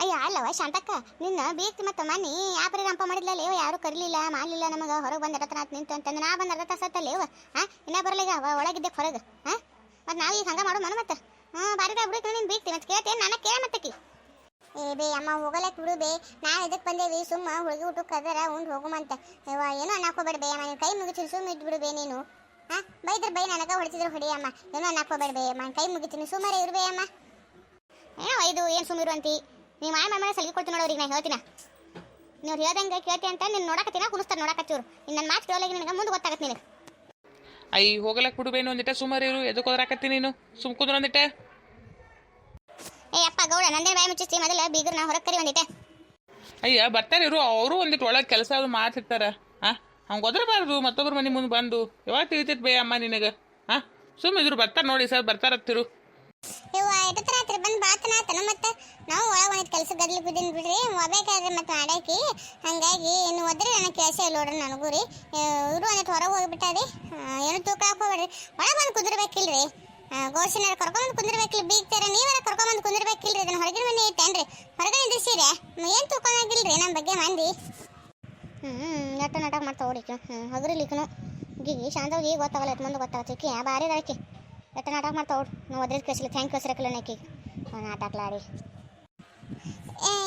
ಅಯ್ಯ, ಅಲ್ಲವ ಶಾಂತಕ್ಕ, ನಿನ್ನ ಬೀಗ್ತಿ ಮತ್ತೆ ಮನಿ ಯಾಪರಿ ರಂಪ ಮಾಡಿದ್ಲ ಲೇವ, ಯಾರು ಕರಿಲಿಲ್ಲ, ಮಾಡಲಿಲ್ಲ ನಮಗ, ಹೊರಗೆ ಬಂದ ಅರ್ಧ ನಿಂತು ಅಂತಂದ್ರೆ ನಾ ಬಂದ ಅರ್ಧ ತಾಸು ಲೇವ ಹಾ ಇನ್ನ ಬರ್ಲಿಗ ಅವ ಒಳಗಿದ್ದೆ ಹೊರಗೆ ಹಾ ಮತ್ತೆ ನಾವು ಈಗ ಹಂಗ ಮಾಡೋ ಮನ ಮತ್ತೆ? ಹ್ಞೂ ಬಾರಿದ ಬಿಡಕ್ಕೆ ನಿನ್ ಬೀಗ್ತಿ ಮತ್ತೆ ಕೇಳ್ತೇನೆ ನಾನು, ಕೇಳ ಮತ್ತಕಿ. ಏ ಬೇ, ಅಮ್ಮ ಹೋಗಲಕ್ಕೆ ಬಿಡು ಬೇ, ನಾ ಇದಕ್ಕೆ ಬಂದೇವಿ, ಸುಮ್ಮ ಹುಡುಗಿ ಊಟ ಕದರ ಉಂಡು ಹೋಗುಮಂತ ಇವ ಏನೋ ಅನ್ನಕೋಬೇಡ ಬೇ ಅಮ್ಮ ನೀನ್ ಕೈ ಮುಗಿತೀನಿ ಸುಮ್ಮ ಇದ್ಬಿಡು ಬೇ ನೀನು ಹಾ ಬೈದ್ರೆ ಬೈ ನನಗ ಹೊಡಿತಿದ್ರು ಹೊಡಿ ಅಮ್ಮ, ಏನೋ ಅನ್ನಕೋಬೇಡ ಬೇ ಅಮ್ಮ ಕೈ ಮುಗಿತೀನಿ ಸುಮಾರೇ ಇರು ಬೇ ಅಮ್ಮ. ಏನೋ ಇದು ಏನು ಸುಮ್ಮ ಅಂತಿ. ನೀವು ಮಾಯ ಮಾಡಿ ಸಲಿಗೆ ಕೊಡ್ತೀನಿ ನೋಡೋರಿಗೆ ನಾನು ಹೇಳ್ತೀನಿ. ನೀವು ಹೇಳ್ದಂಗೆ ಕೇಳ್ತಿ ಅಂತ ನೀನು ನೋಡಕತ್ತೀನ ಕುಣಿಸ್ತಾರೆ ನೋಡಕತ್ತಿವ್ರು ಇನ್ನು ನನ್ನ ಮಾತು ಕೇಳೋಲ್ಲ ನಿನಗೆ ಮುಂದೆ ಗೊತ್ತಾಗತ್ತೆ ನಿನಗೆ. ಅಯ್ಯ ಹೋಗಲಕ್ಕೆ ಬಿಡುಬೇನು ಒಂದಿಟ್ಟ ಸುಮಾರು ಇರು ಎದಕ್ಕೆ ಹೋದ್ರಾಕತ್ತಿ ನೀನು? ಸುಮ್ ಕುಂದ್ರ ಒಂದಿಟ ಏ ಅಪ್ಪ ಗೌಡ ನಂದೇ ಬಾಯಿ ಮುಚ್ಚಿಸ್ತಿ ಮೊದಲ ಬೀಗರ್ ನಾ ಹೊರಗೆ ಕರಿ ಒಂದಿಟ್ಟೆ. ಅಯ್ಯ ಬರ್ತಾರೆ ಇರು ಅವರು ಒಂದಿಟ್ಟು ಒಳಗೆ ಕೆಲಸ ಅದು ಮಾಡ್ತಿರ್ತಾರ ಹಾಂ ಹಂಗೆ ಒದರಬಾರ್ದು ಮತ್ತೊಬ್ರ ಮನೆ ಮುಂದೆ ಬಂದು. ಯಾವಾಗ ತಿಳಿತೈತೆ ಬೇ ಅಮ್ಮ ನಿನಗೆ? ಹಾಂ ಸುಮ್ಮ ಇದ್ರು ಬರ್ತಾರೆ ನೋಡಿ ಸರ್ ಬರ್ತಾರತ್ತಿರು ಇವ ಎಷ್ಟೊತ್ತರ ಹತ್ರ ಬಂದು ಬಾತನಾತನ ಮತ್ತೆ ನಾವು ಒಳಗೆ ಒಂದಿಟ್ಟು ಕೆಲಸ ಗದ್ಲಿ ಬಿದ್ದೀನಿ ಬಿಡ್ರಿ, ಹೋಗ್ಬೇಕಾದ್ರೆ ಮತ್ತೆ ಮಾಡಾಕಿ ಹಂಗಾಗಿ ಇನ್ನು ಒದ್ರೆ ನನಗೆ ಕೆಲಸ ಇಲ್ಲ ನೋಡ್ರಿ ನನಗೂ ರೀ ಇವರು ಅಂದ್ರೆ ಹೊರಗೆ ಹೋಗ್ಬಿಟ್ಟಾರಿ. ಏನು ತೂಕ ಹಾಕೋಬೇಡ್ರಿ ಒಳಗೆ ಬಂದು ಕುದಿರ್ಬೇಕಿಲ್ರಿ. ಗೋಶಿನಾರ ಕರ್ಕೊಂಬಂದು ಕುಂದಿರ್ಬೇಕಿಲ್ಲ ಬೀಗ್ತಾರ ನೀವೆಲ್ಲ ಕರ್ಕೊಂಬಂದು ಕುಂದಿರ್ಬೇಕಿಲ್ರಿ. ಅದನ್ನ ಹೊರಗಿನ ಮನೆ ಐತೇನ್ರಿ ಹೊರಗೆ ನಿಂದಿರ್ಸಿರಿ ಏನು ತೂಕೊಂಡಾಗಿಲ್ರಿ ನಮ್ಮ ಬಗ್ಗೆ ಮಂದಿ? ಹ್ಞೂ ನಟ ನಾಟಕ ಮಾಡ್ತಾ ಓಡಿಕ ಹ್ಞೂ ಹಗರಿಲಿಕ್ಕನು ಗಿಗಿ ಶಾಂತವಾಗಿ ಗೊತ್ತಾಗಲ್ಲ ಎತ್ ಮುಂದೆ ಗೊತ್ತಾಗತ್ತೆ ಭಾರಿ ಅದಕ್ಕೆ ಎಟ್ಟ ನಾಟಕ ಮಾಡ್ತಾ ಓಡ್ ನಾವು ಅದ್ರದ್ದು ಕಳಿಸಿಲ್ಲ ಥ್ಯಾಂಕ್ ಕಳ್ಸಿರಕಲ್ಲ ನಾಟಕ ನಾಟಕಲಾಡಿ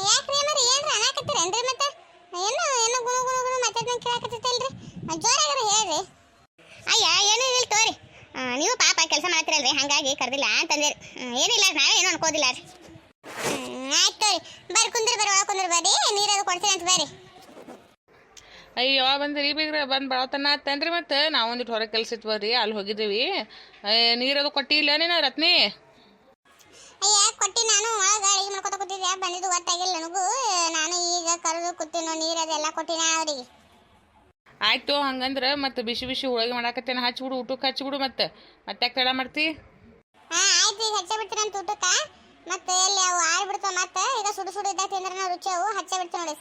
ಯಾಕ್ರಿ ಮರಿ ಏನ್ರಿ ಅನಾಕತ್ತೀರೇನ್ರಿ ಮತ್ತೆ? ಏನು ಏನು ಗುಣ ಗುಣ ಗುಣ ಮಾತಾಡ್ದಂಗೆ ಕೇಳಾಕತ್ತೈತಲ್ರಿ ಜೋರಾಗ್ರಿ ಹೇಳ್ರಿ. ಅಯ್ಯ, ಏನು ಇಲ್ಲ ತೋರಿ. ನೀವು ಪಾಪ ಕೆಲಸ ಮಾಡ್ತಿರಲ್ರಿ ಹಾಗಾಗಿ ಕರೆದಿಲ್ಲ ಅಂತಂದಿರಿ. ಏನಿಲ್ಲ ನಾವೇ ಏನು ಅನ್ಕೋದಿಲ್ಲ ರೀ. ಆಯ್ತು ತೋರಿ. ಬರ್ರಿ, ಕುಂದ್ರಿ, ಬರ್ರಿ, ಒಳಗೆ ಕುಂದ್ರಿ ಬರ್ರಿ. ನೀರದು ಕೊಡ್ತೀನಿ ಅಂತ ಬರ್ರಿ. ಅಯ್ಯ ಯಾವಾಗ ಬಂದ್ರಿ ಬೀಗ್ರ, ಬಂದು ಬಳತನ ಆತನ್ರಿ ಮತ್ತೆ? ನಾವೊಂದಿಟ್ಟು ಹೊರಗೆ ಕೆಲಸ ಇತ್ತು ಬರ್ರಿ, ಅಲ್ಲಿ ಹೋಗಿದ್ದೀವಿ ನೀರದು ಕೊಟ್ಟಿಲ್ಲ ನೀನು ರತ್ನಿ? ಅಯ್ಯ ಕೊಟ್ಟಿ ನಾನು? ಒಳಗ ಅಡಿಗೆ ಮಾಡ್ಕೊತ ಕೂತಿದ್ದೆ. ಬಂದಿದ್ದು ಗೊತ್ತಾಗಿಲ್ಲ ನನಗೂ. ನಾನು ಈಗ ಕರೆದು ಕೂತೀನೋ ನೀರು ಅದೆಲ್ಲ ಕೊಟ್ಟಿನ ಅವರಿಗೆ. ಆಯ್ತು ಹಂಗಂದ್ರೆ ಮತ್ತೆ ಬಿಸಿ ಬಿಸಿ ಹೋಳಿಗೆ ಮಾಡಾಕತ್ತೇನೆ. ಹಚ್ಬಿಡು ಊಟಕ್ಕೆ ಹಚ್ಬಿಡು ಮತ್ತೆ. ಮತ್ತೆ ಯಾಕೆ ತಡ ಮಾಡ್ತಿ? ಹಾ ಆಯ್ತು ಈಗ ಹಚ್ಚ ಅಂತ ಊಟಕ್ಕ. ಮತ್ತೆ ಎಲ್ಲಿ ಅವು ಆಡ್ಬಿಡ್ತಾವ ಮತ್ತೆ. ಈಗ ಸುಡು ಸುಡು ಇದ್ದಾಗ ತಿಂದ್ರೆ ರುಚಿ ಅವು. ಹಚ್ಚ ಬಿಡ್ತೀವಿ ನೋಡಿ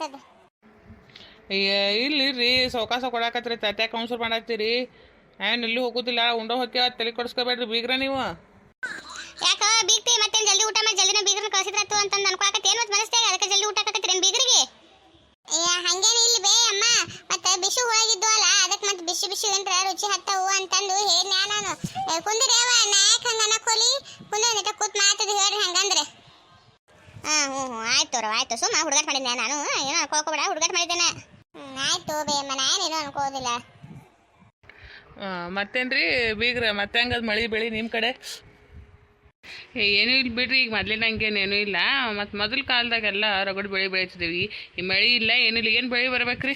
ಅಯ್ಯ ಇಲ್ಲಿ ರೀ ಸೌಕಾಸ ಕೊಡಾಕತ್ರಿ. ತಟ್ಯಾಕ ಕೌನ್ಸರ್ ಮಾಡಾಕ್ತೀರಿ ಏನು ಇಲ್ಲಿ ಹೋಗುದಿಲ್ಲ. ಉಂಡ ಹೋಗ್ಯಾವ ತಲೆ ಕೊಡಿಸ್ಕೋಬೇಡ್ರಿ ಬೀಗ್ರ ನೀವು. ಯಾಕ ಬೀಗ್ತಿ ಮತ್ತೆ ಜಲ್ದಿ ಊಟ ಮಾಡಿ ಜಲ್ದಿನ ಬೀಗರನ್ನ ಕಳಿಸಿದ್ರತ್ತು ಅಂತ ಅನ್ಕೊಳಕತ್ತೆ. ಏನು ಮತ್ತೆ ಮನಸ್ಸಿಗೆ ಅದಕ್ಕೆ ಜಲ್ದಿ ಊಟ ಹಾಕತ್ತೀರೇನು ಅಯ್ಯ ಹಂಗೇನು ಇಲ್ಲಿ ಬೇ ಅಮ್ಮ. ಮತ್ತೆ ಬಿಸಿ ಹೋಗಿದ್ದು ಅಲ್ಲ ಅದಕ್ಕೆ ಮತ್ತೆ ಬಿಸಿ ಬಿಸಿ ಏನ್ರ ರುಚಿ ಹತ್ತವು ಅಂತಂದು ಹೇಳಿ ನಾನು. ಏ, ಕುಂದ್ರಿ ಅವ ನಾಯಕ್ ಹಂಗ ಅನ್ನಕೋಲಿ ಕುಂದ್ರೆ ನಿಟ ಕೂತ್ ಮಾತದು ಹೇಳ್ರಿ ಹಂಗಂದ್ರೆ. ಹಾ ಹ್ಞೂ ಹ್ಞೂ ಆಯ್ತು ತೋರ ಆಯ್ತು ಸುಮ್ಮ ಹುಡುಗಾಟ ಮಾಡಿದ್ದೆ ನಾನು. ಏನೋ ಅನ್ಕೋಬೇಡ ಹುಡುಗಾಟ ಮಾಡಿದ್ದೇನೆ. ಹ್ಮ್, ಆಯ್ತು ಬೇ ಅಮ್ಮ ನಾನೇನು ಅನ್ಕೋದಿಲ್ಲ ಮತ್ತೇನ್ರಿ ಬೀಗ್ರ ಮತ್ತೆ ಹಂಗದ್ ಮಳಿ ಬೆಳಿ ನಿಮ್ಮ ಕಡೆ? ಏ, ಏನೂ ಇಲ್ಲ ಬಿಡ್ರಿ, ಈಗ ಮೊದ್ಲಿನ ಹಂಗೇನೇನೂ ಇಲ್ಲ. ಮತ್ತು ಮೊದಲ ಕಾಲದಾಗೆಲ್ಲ ರಗಡ್ ಬೆಳೆ ಬೆಳೀತಿದ್ದೀವಿ ಈ ಮಳೆ ಇಲ್ಲ ಏನಿಲ್ಲ ಏನು ಬೆಳೆ ಬರ್ಬೇಕ್ರಿ?